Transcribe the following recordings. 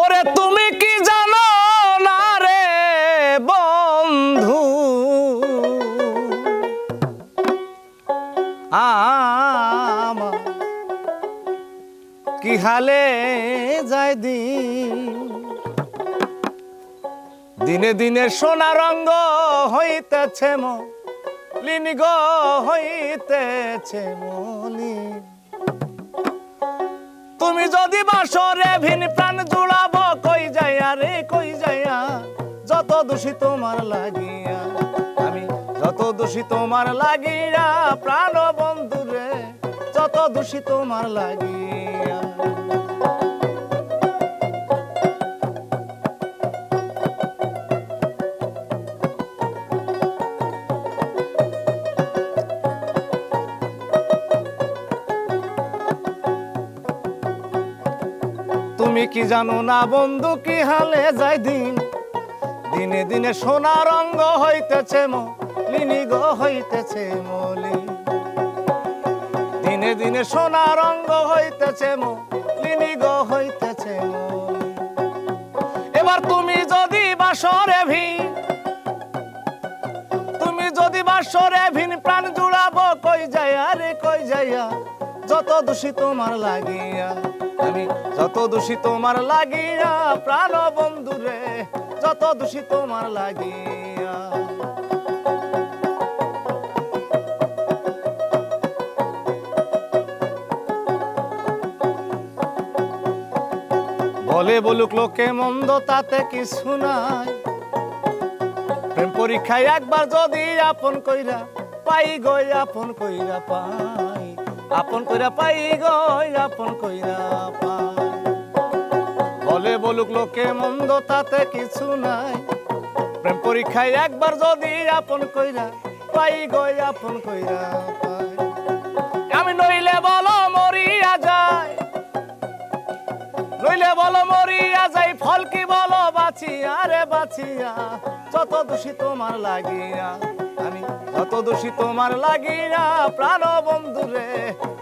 ওরে তুমি কি জানো না রে বন্ধু? কি হালে যায় দিন? দিনে দিনে সোনা রঙ্গ হইতেছে মলিন গো, হইতেছে মলিন। তুমি যদি বাসরে ভিন প্রাণ জুড়াব, কই যাইয়া রে, কই যাইয়া? যত দোষী তোমার লাগিয়া, আমি যত দোষী তোমার লাগিয়া প্রাণ বন্ধু রে যত দোষী তোমার লাগিয়া। তুমি কি জানো না বন্ধু, কি হালে যাই দিন? দিনে দিনে সোনা রঙ্গ হইতেছে মলিনি গো, হইতেছে মলি দিনে দিনে সোনা রঙ্গ হইতেছে মলিনি গো, হইতেছে এবার তুমি যদি যত দোষী তোমার লাগিয়া, আমি যত দোষী তোমার লাগিয়া, প্রাণ বন্ধু রে, যত দোষী তোমার লাগিয়া। বলে বলুক লোকে মন্দ, তাতে কিছু নাই। প্রেম পরীক্ষায় একবার যদি আপন কইরা পাই গই আপন কইরা পাই। আপন কইরা পাই গই, আপন কইরা পাই। বলে বলুক লোকে মন্দ, তাতে কিছু নাই। প্রেম পরীক্ষায় একবার যদি আপন কইরা পাই গই, আপন কইরা পাই। আমি নইলে বলো মরিয়া যায়। নইলে বলো মরিয়া যাই ফল কি বলো বাঁচিয়া রে বাঁচিয়া। যত দোষী তোমার লাগিয়া, আমি যত দোষী তোমার লাগিয়া, প্রাণ বন্ধু রে,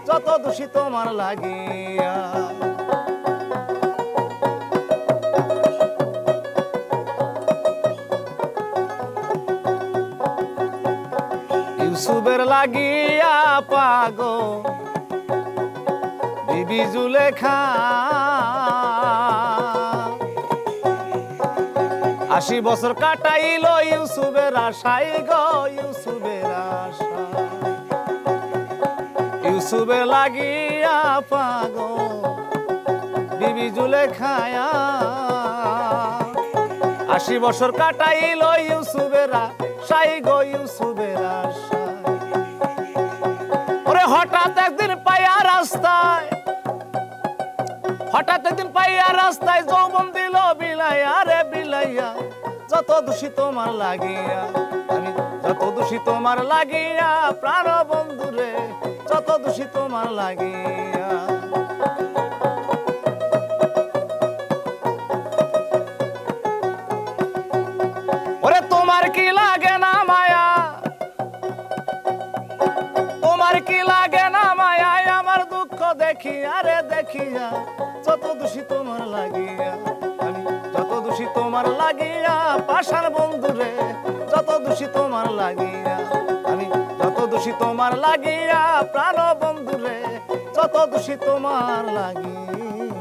যত দোষী তোমার লাগিয়া। ইউসুফের লাগিয়া পাগো বিবি জুলেখা। আশি বছর কাটাইল ইউসুফের আশাই গো, ইউসুফের। ইউসুফের লাগিয়া পাগো বিবি জুলেখায়া আশি বছর কাটাইল ইউসুফের আশাই গো ইউসুফের আশা ওরে হঠাৎ একদিন পাইয়া রাস্তায়, হঠাৎ একদিন পাইয়া রাস্তায় যৌবন দিল বিলাইয়া রে বিলাইয়া, যত দোষী তোমার লাগিয়া, আমি যত দোষী তোমার লাগিয়া প্রাণ দোষী তোমার লাগিয়া। ওরে, তোমার কি লাগে না মায়া? তোমার কি লাগে না মায়ায় আমার দুঃখ দেখি আরে দেখিয়া যত দোষী তোমার লাগিয়া। যত দোষী তোমার লাগিয়া পাশার বন্ধু রে যত তোমার লাগিয়া। দোষী তোমার লাগিয়া প্রাণ বন্ধুরে যত দোষী তোমার লাগিয়া।